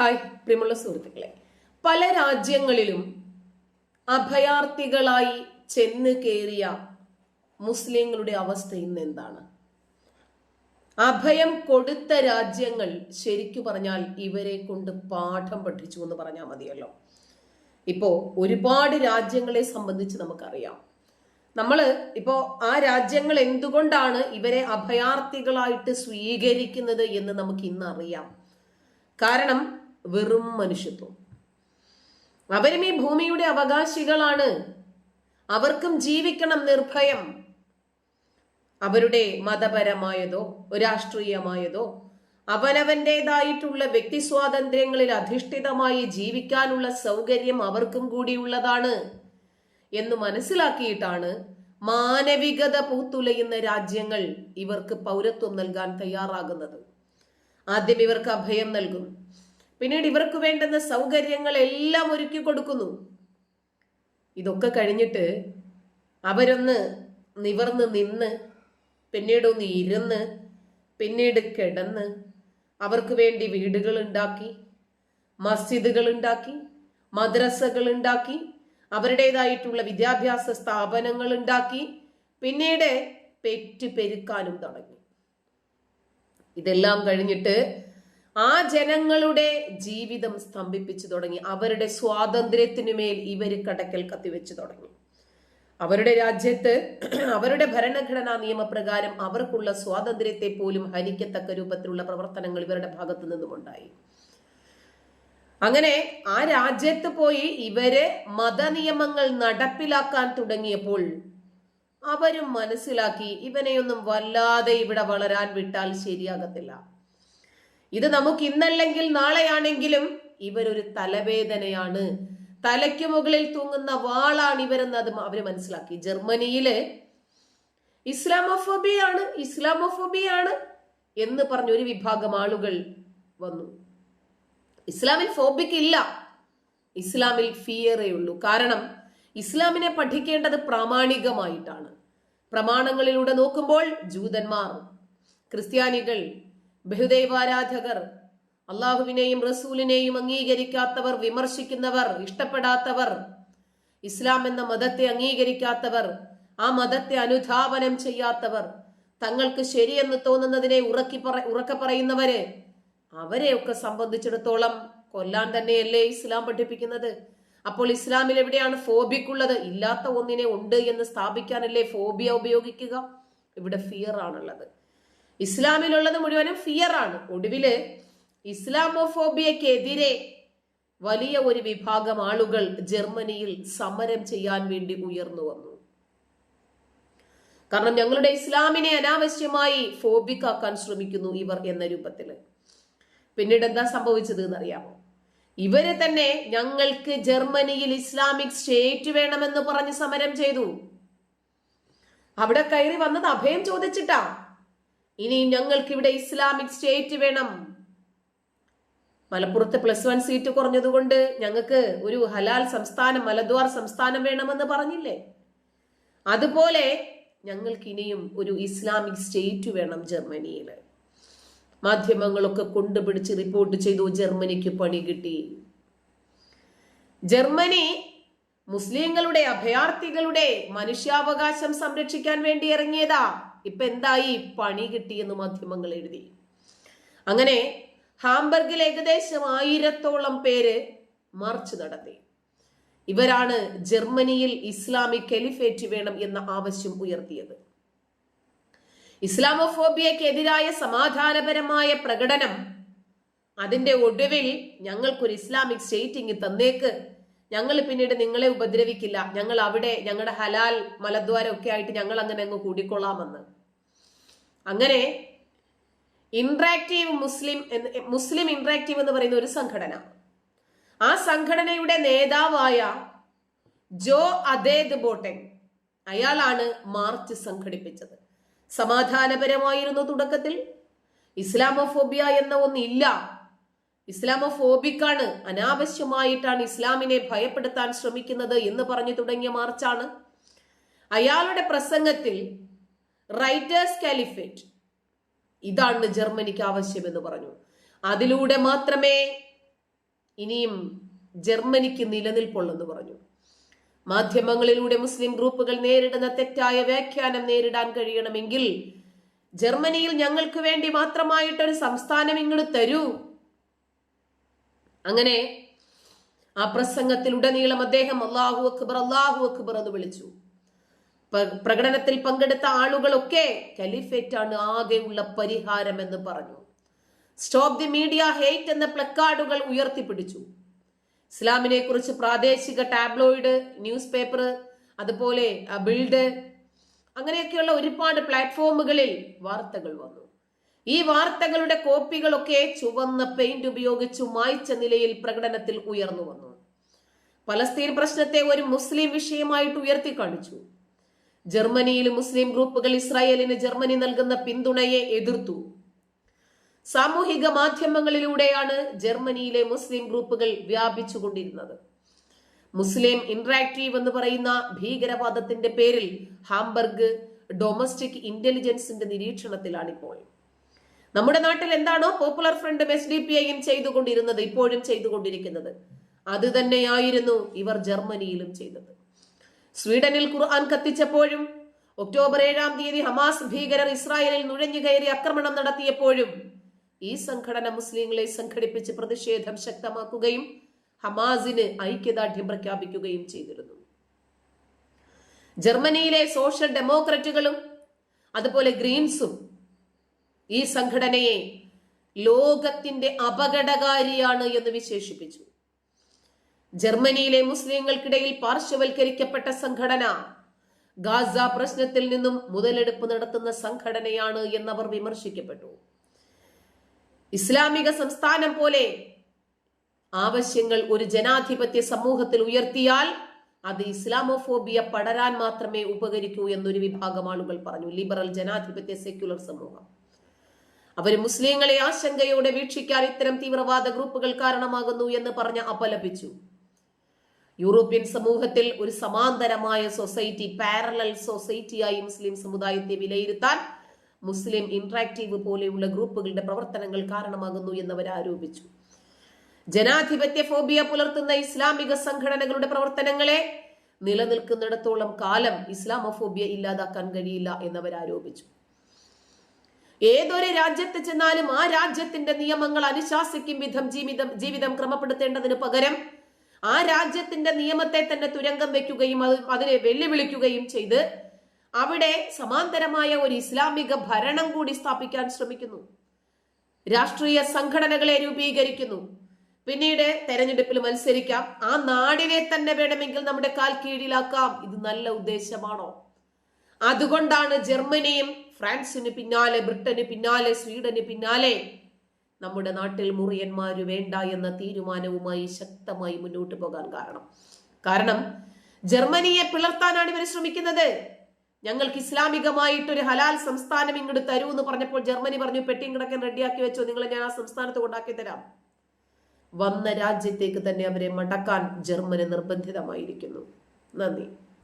Hi പ്രിയമുള്ള സുഹൃത്തുക്കളെ. പല രാജ്യങ്ങളിലും അഭയാർത്ഥികളായി ചെന്ന് കയറിയ മുസ്ലിങ്ങളുടെ അവസ്ഥ ഇന്ന് എന്താണ്? അഭയം കൊടുത്ത രാജ്യങ്ങൾ ശരിക്കു പറഞ്ഞാൽ ഇവരെ കൊണ്ട് പാഠം പഠിച്ചു എന്ന് പറഞ്ഞാൽ മതിയല്ലോ. ഇപ്പോ ഒരുപാട് രാജ്യങ്ങളെ സംബന്ധിച്ച് നമുക്കറിയാം. നമ്മൾ ഇപ്പോ ആ രാജ്യങ്ങൾ എന്തുകൊണ്ടാണ് ഇവരെ അഭയാർത്ഥികളായിട്ട് സ്വീകരിക്കുന്നത് എന്ന് നമുക്ക് ഇന്ന് അറിയാം. കാരണം വെറും മനുഷ്യത്വം. അവരും ഈ ഭൂമിയുടെ അവകാശികളാണ്. അവർക്കും ജീവിക്കണം നിർഭയം. അവരുടെ മതപരമായതോ രാഷ്ട്രീയമായതോ അവനവന്റെതായിട്ടുള്ള വ്യക്തി സ്വാതന്ത്ര്യങ്ങളിൽ അധിഷ്ഠിതമായി ജീവിക്കാനുള്ള സൗകര്യം അവർക്കും കൂടിയുള്ളതാണ് എന്ന് മനസ്സിലാക്കിയിട്ടാണ് മാനവികത പൂത്തുലയുന്ന രാജ്യങ്ങൾ ഇവർക്ക് പൗരത്വം നൽകാൻ തയ്യാറാകുന്നത്. ആദ്യം ഇവർക്ക് അഭയം നൽകും. പിന്നീട് ഇവർക്ക് വേണ്ടുന്ന സൗകര്യങ്ങൾ എല്ലാം ഒരുക്കി കൊടുക്കുന്നു. ഇതൊക്കെ കഴിഞ്ഞിട്ട് അവരൊന്ന് നിവർന്ന് നിന്ന് പിന്നീട് ഒന്ന് ഇരുന്ന് പിന്നീട് കിടന്ന് അവർക്ക് വേണ്ടി വീടുകൾ ഉണ്ടാക്കി മസ്ജിദുകൾ ഉണ്ടാക്കി മദ്രസകൾ ഉണ്ടാക്കി അവരുടേതായിട്ടുള്ള വിദ്യാഭ്യാസ സ്ഥാപനങ്ങൾ ഉണ്ടാക്കി പിന്നീട് പെറ്റ് പെരുക്കാനും തുടങ്ങി. ഇതെല്ലാം കഴിഞ്ഞിട്ട് ആ ജനങ്ങളുടെ ജീവിതം സ്തംഭിപ്പിച്ചു തുടങ്ങി. അവരുടെ സ്വാതന്ത്ര്യത്തിനുമേൽ ഇവർ കടക്കൽ കത്തിവെച്ചു തുടങ്ങി. അവരുടെ രാജ്യത്ത് അവരുടെ ഭരണഘടനാ നിയമപ്രകാരം അവർക്കുള്ള സ്വാതന്ത്ര്യത്തെ പോലും ഹനിക്കത്തക്ക രൂപത്തിലുള്ള പ്രവർത്തനങ്ങൾ ഇവരുടെ ഭാഗത്തു നിന്നുമുണ്ടായി. അങ്ങനെ ആ രാജ്യത്ത് പോയി ഇവർ മതനിയമങ്ങൾ നടപ്പിലാക്കാൻ തുടങ്ങിയപ്പോൾ അവരും മനസ്സിലാക്കി ഇവനെയൊന്നും വല്ലാതെ ഇവിടെ വളരാൻ വിട്ടാൽ ശരിയാകത്തില്ല. ഇത് നമുക്ക് ഇന്നല്ലെങ്കിൽ നാളെയാണെങ്കിലും ഇവരൊരു തലവേദനയാണ്. തലയ്ക്ക് മുകളിൽ തൂങ്ങുന്ന വാളാണ് ഇവരെന്ന് അത് അവർ മനസ്സിലാക്കി. ജർമ്മനിയിൽ ഇസ്ലാമോഫോബിയാണ് ഇസ്ലാമോഫോബിയാണ് എന്ന് പറഞ്ഞ ഒരു വിഭാഗം ആളുകൾ വന്നു. ഇസ്ലാമിൽ ഫോബിക് ഇല്ല. ഇസ്ലാമിൽ ഫിയറേ ഉള്ളൂ. കാരണം ഇസ്ലാമിനെ പഠിക്കേണ്ടത് പ്രാമാണികമായിട്ടാണ്. പ്രമാണങ്ങളിലൂടെ നോക്കുമ്പോൾ ജൂതന്മാർ ക്രിസ്ത്യാനികൾ ബഹുദൈവാരാധകർ അള്ളാഹുവിനെയും റസൂലിനെയും അംഗീകരിക്കാത്തവർ വിമർശിക്കുന്നവർ ഇഷ്ടപ്പെടാത്തവർ ഇസ്ലാം എന്ന മതത്തെ അംഗീകരിക്കാത്തവർ ആ മതത്തെ അനുധാവനം ചെയ്യാത്തവർ തങ്ങൾക്ക് ശരിയെന്ന് തോന്നുന്നതിനെ ഉറക്കി പറ ഉറക്കെ പറയുന്നവര് അവരെയൊക്കെ സംബന്ധിച്ചിടത്തോളം കൊല്ലാൻ തന്നെയല്ലേ ഇസ്ലാം പഠിപ്പിക്കുന്നത്? അപ്പോൾ ഇസ്ലാമിൽ എവിടെയാണ് ഫോബിക്കുള്ളത് ഇല്ലാത്ത ഒന്നിനെ ഉണ്ട് എന്ന് സ്ഥാപിക്കാനല്ലേ ഫോബിയ ഉപയോഗിക്കുക? ഇവിടെ ഫിയർ ആണുള്ളത്. ഇസ്ലാമിലുള്ളത് മുഴുവനും ഫിയറാണ് ഒടുവിൽ ഇസ്ലാമോഫോബിയക്കെതിരെ വലിയ ഒരു വിഭാഗം ആളുകൾ ജർമ്മനിയിൽ സമരം ചെയ്യാൻ വേണ്ടി ഉയർന്നു വന്നു. കാരണം ഞങ്ങളുടെ ഇസ്ലാമിനെ അനാവശ്യമായി ഫോബിക്കാക്കാൻ ശ്രമിക്കുന്നു ഇവർ എന്ന രൂപത്തിൽ പിന്നീട് എന്താ സംഭവിച്ചത് എന്നറിയാമോ ഇവർ തന്നെ ഞങ്ങൾക്ക് ജർമ്മനിയിൽ ഇസ്ലാമിക് സ്റ്റേറ്റ് വേണമെന്ന് പറഞ്ഞ് സമരം ചെയ്തു. അവിടെ കയറി വന്നത് അഭയം ചോദിച്ചിട്ടാ. ഇനി ഞങ്ങൾക്ക് ഇവിടെ ഇസ്ലാമിക് സ്റ്റേറ്റ് വേണം. മലപ്പുറത്ത് പ്ലസ് വൺ സീറ്റ് കുറഞ്ഞതുകൊണ്ട് ഞങ്ങൾക്ക് ഒരു ഹലാൽ സംസ്ഥാനം മലദ്വാർ സംസ്ഥാനം വേണമെന്ന് പറഞ്ഞില്ലേ? അതുപോലെ ഞങ്ങൾക്ക് ഇനിയും ഒരു ഇസ്ലാമിക് സ്റ്റേറ്റ് വേണം ജർമ്മനിയിൽ മാധ്യമങ്ങളൊക്കെ കൊണ്ടുപിടിച്ച് റിപ്പോർട്ട് ചെയ്തു ജർമ്മനിക്ക് പണി കിട്ടി. ജർമ്മനി മുസ്ലിങ്ങളുടെ അഭയാർത്ഥികളുടെ മനുഷ്യാവകാശം സംരക്ഷിക്കാൻ വേണ്ടി ഇറങ്ങിയതാ. ഇപ്പൊ എന്തായി? പണി കിട്ടിയെന്ന് മാധ്യമങ്ങൾ എഴുതി. അങ്ങനെ ഹാംബർഗിൽ ഏകദേശം ആയിരത്തോളം പേര് മാർച്ച് നടത്തി. ഇവരാണ് ജർമ്മനിയിൽ ഇസ്ലാമിക് കെലിഫേറ്റ് വേണം എന്ന ആവശ്യം ഉയർത്തിയത്. ഇസ്ലാമോഫോബിയക്കെതിരായ സമാധാനപരമായ പ്രകടനം അതിന്റെ ഒടുവിൽ ഞങ്ങൾക്കൊരു ഇസ്ലാമിക് സ്റ്റേറ്റ് ഇങ്ങ് തന്നേക്ക്. ഞങ്ങൾ പിന്നീട് നിങ്ങളെ ഉപദ്രവിക്കില്ല. ഞങ്ങൾ അവിടെ ഞങ്ങളുടെ ഹലാൽ മലദ്വാരം ഒക്കെ ആയിട്ട് ഞങ്ങൾ അങ്ങനെ അങ്ങ് കൂടിക്കൊള്ളാമെന്ന്. അങ്ങനെ ഇൻട്രാക്റ്റീവ് മുസ്ലിം മുസ്ലിം ഇൻട്രാക്റ്റീവ് എന്ന് പറയുന്ന ഒരു സംഘടന. ആ സംഘടനയുടെ നേതാവായ ജോ അദേദ് ബോട്ടെ അയാളാണ് മാർച്ച് സംഘടിപ്പിച്ചത്. സമാധാനപരമായിരുന്നു തുടക്കത്തിൽ. ഇസ്ലാമോഫോബിയ എന്ന ഒന്നില്ല ഇസ്ലാമോഫോബിക്കാണ്. അനാവശ്യമായിട്ടാണ് ഇസ്ലാമിനെ ഭയപ്പെടുത്താൻ ശ്രമിക്കുന്നത് എന്ന് പറഞ്ഞു തുടങ്ങിയ മാർച്ചാണ്. അയാളുടെ പ്രസംഗത്തിൽ റൈറ്റേഴ്സ് കാലിഫേറ്റ് ഇതാണ് ജർമ്മനിക്ക് ആവശ്യമെന്ന് പറഞ്ഞു. അതിലൂടെ മാത്രമേ ഇനിയും ജർമ്മനിക്ക് നിലനിൽപ്പുള്ളെന്ന് പറഞ്ഞു. മാധ്യമങ്ങളിലൂടെ മുസ്ലിം ഗ്രൂപ്പുകൾ നേരിടുന്ന തെറ്റായ വ്യാഖ്യാനം നേരിടാൻ കഴിയണമെങ്കിൽ ജർമ്മനിയിൽ ഞങ്ങൾക്ക് വേണ്ടി മാത്രമായിട്ടൊരു സംസ്ഥാനം ഇങ്ങോട്ട് തരൂ. അങ്ങനെ ആ പ്രസംഗത്തിലുടനീളം അദ്ദേഹം അള്ളാഹു അക്ബർ അള്ളാഹു അക്ബർ എന്ന് വിളിച്ചു. പ്രകടനത്തിൽ പങ്കെടുത്ത ആളുകളൊക്കെ കലിഫേറ്റാണ് ആകെയുള്ള പരിഹാരം എന്ന് പറഞ്ഞു. സ്റ്റോപ്പ് ദി മീഡിയ ഹേറ്റ് എന്ന പ്ലക്കാർഡുകൾ ഉയർത്തിപ്പിടിച്ചു. ഇസ്ലാമിനെ കുറിച്ച് പ്രാദേശിക ടാബ്ലോയിഡ് ന്യൂസ് പേപ്പർ അതുപോലെ ബിൽഡ് അങ്ങനെയൊക്കെയുള്ള ഒരുപാട് പ്ലാറ്റ്ഫോമുകളിൽ വാർത്തകൾ വന്നു. ഈ വാർത്തകളുടെ കോപ്പികളൊക്കെ ചുവന്ന പെയിന്റ് ഉപയോഗിച്ചു മായ്ച്ച നിലയിൽ പ്രകടനത്തിൽ ഉയർന്നു വന്നു. പലസ്തീൻ പ്രശ്നത്തെ ഒരു മുസ്ലിം വിഷയമായിട്ട് ഉയർത്തി കാണിച്ചു. ജർമ്മനിയിൽ മുസ്ലിം ഗ്രൂപ്പുകൾ ഇസ്രായേലിന് ജർമ്മനി നൽകുന്ന പിന്തുണയെ എതിർത്തു. സാമൂഹിക മാധ്യമങ്ങളിലൂടെയാണ് ജർമ്മനിയിലെ മുസ്ലിം ഗ്രൂപ്പുകൾ വ്യാപിച്ചുകൊണ്ടിരുന്നത്. മുസ്ലിം ഇന്ററാക്റ്റീവ് എന്ന് പറയുന്ന ഭീകരവാദത്തിന്റെ പേരിൽ ഹാംബർഗ് ഡൊമസ്റ്റിക് ഇന്റലിജൻസിന്റെ നിരീക്ഷണത്തിലാണിപ്പോൾ. നമ്മുടെ നാട്ടിൽ എന്താണോ പോപ്പുലർ ഫ്രണ്ടും എസ് ഡി പി ഐയും ചെയ്തുകൊണ്ടിരുന്നത് ഇപ്പോഴും ചെയ്തുകൊണ്ടിരിക്കുന്നത്? അത് തന്നെയായിരുന്നു ഇവർ ജർമ്മനിയിലും ചെയ്തത്. സ്വീഡനിൽ ഖുർആൻ കത്തിച്ചപ്പോഴും ഒക്ടോബർ ഏഴാം തീയതി ഹമാസ് ഭീകരർ ഇസ്രായേലിൽ നുഴഞ്ഞു കയറി ആക്രമണം നടത്തിയപ്പോഴും ഈ സംഘടന മുസ്ലിങ്ങളെ സംഘടിപ്പിച്ച് പ്രതിഷേധം ശക്തമാക്കുകയും ഹമാസിന് ഐക്യദാർഢ്യം പ്രഖ്യാപിക്കുകയും ചെയ്തിരുന്നു. ജർമ്മനിയിലെ സോഷ്യൽ ഡെമോക്രറ്റുകളും അതുപോലെ ഗ്രീൻസും ഈ സംഘടനയെ ലോകത്തിന്റെ അപകടകാരിയാണ് എന്ന് വിശേഷിപ്പിച്ചു. ജർമ്മനിയിലെ മുസ്ലിങ്ങൾക്കിടയിൽ പാർശ്വവൽക്കരിക്കപ്പെട്ട സംഘടന ഗാസ പ്രശ്നത്തിൽ നിന്നും മുതലെടുപ്പ് നടത്തുന്ന സംഘടനയാണ് എന്നവർ വിമർശിക്കപ്പെട്ടു. ഇസ്ലാമിക സംസ്ഥാനം പോലെ ആവശ്യങ്ങൾ ഒരു ജനാധിപത്യ സമൂഹത്തിൽ ഉയർത്തിയാൽ അത് ഇസ്ലാമോഫോബിയ പടരാൻ മാത്രമേ ഉപകരിക്കൂ എന്നൊരു വിഭാഗം ആളുകൾ പറഞ്ഞു. ലിബറൽ ജനാധിപത്യ സെക്യുലർ സമൂഹം. അവർ മുസ്ലിങ്ങളെ ആശങ്കയോടെ വീക്ഷിക്കാൻ ഇത്തരം തീവ്രവാദ ഗ്രൂപ്പുകൾ കാരണമാകുന്നു എന്ന് പറഞ്ഞ് അപലപിച്ചു. യൂറോപ്യൻ സമൂഹത്തിൽ ഒരു സമാന്തരമായ സൊസൈറ്റി പാരലൽ സൊസൈറ്റിയായി മുസ്ലിം സമുദായത്തെ വിലയിരുത്താൻ മുസ്ലിം ഇന്ററാക്റ്റീവ് പോലെയുള്ള ഗ്രൂപ്പുകളുടെ പ്രവർത്തനങ്ങൾ കാരണമാകുന്നു എന്നവർ ആരോപിച്ചു. ജനാധിപത്യ ഫോബിയ പുലർത്തുന്ന ഇസ്ലാമിക സംഘടനകളുടെ പ്രവർത്തനങ്ങളെ നിലനിൽക്കുന്നിടത്തോളം കാലം ഇസ്ലാമോഫോബിയ ഇല്ലാതാക്കാൻ കഴിയില്ല എന്നവർ ആരോപിച്ചു. ഏതൊരു രാജ്യത്ത് ചെന്നാലും ആ രാജ്യത്തിന്റെ നിയമങ്ങൾ അനുശാസിക്കും വിധം ജീവിതം ജീവിതം ക്രമപ്പെടുത്തേണ്ടതിന് പകരം ആ രാജ്യത്തിന്റെ നിയമത്തെ തന്നെ തുരങ്കം വെക്കുകയും അത് അതിനെ വെല്ലുവിളിക്കുകയും ചെയ്ത് അവിടെ സമാന്തരമായ ഒരു ഇസ്ലാമിക ഭരണം കൂടി സ്ഥാപിക്കാൻ ശ്രമിക്കുന്നു. രാഷ്ട്രീയ സംഘടനകളെ രൂപീകരിക്കുന്നു. പിന്നീട് തെരഞ്ഞെടുപ്പിൽ മത്സരിക്കാം. ആ നാടിനെ തന്നെ വേണമെങ്കിൽ നമ്മുടെ കാൽ കീഴിലാക്കാം ഇത് നല്ല ഉദ്ദേശമാണോ? അതുകൊണ്ടാണ് ജർമ്മനിയും ഫ്രാൻസിന് പിന്നാലെ ബ്രിട്ടന് പിന്നാലെ സ്വീഡന് പിന്നാലെ നമ്മുടെ നാട്ടിൽ മുറിയന്മാര് വേണ്ട എന്ന തീരുമാനവുമായി ശക്തമായി മുന്നോട്ട് പോകാൻ കാരണം. കാരണം ജർമ്മനിയെ പിളർത്താനാണ് ഇവർ ശ്രമിക്കുന്നത്. ഞങ്ങൾക്ക് ഇസ്ലാമികമായിട്ടൊരു ഹലാൽ സംസ്ഥാനം ഇങ്ങോട്ട് തരൂ എന്ന് പറഞ്ഞപ്പോൾ ജർമ്മനി പറഞ്ഞു പെട്ടിയും കിടക്കാൻ റെഡിയാക്കി വെച്ചോ നിങ്ങളെ ഞാൻ ആ സംസ്ഥാനത്ത് കൊണ്ടാക്കി തരാം. വന്ന രാജ്യത്തേക്ക് തന്നെ അവരെ മടക്കാൻ ജർമ്മനി നിർബന്ധിതമായിരിക്കുന്നു. നന്ദി.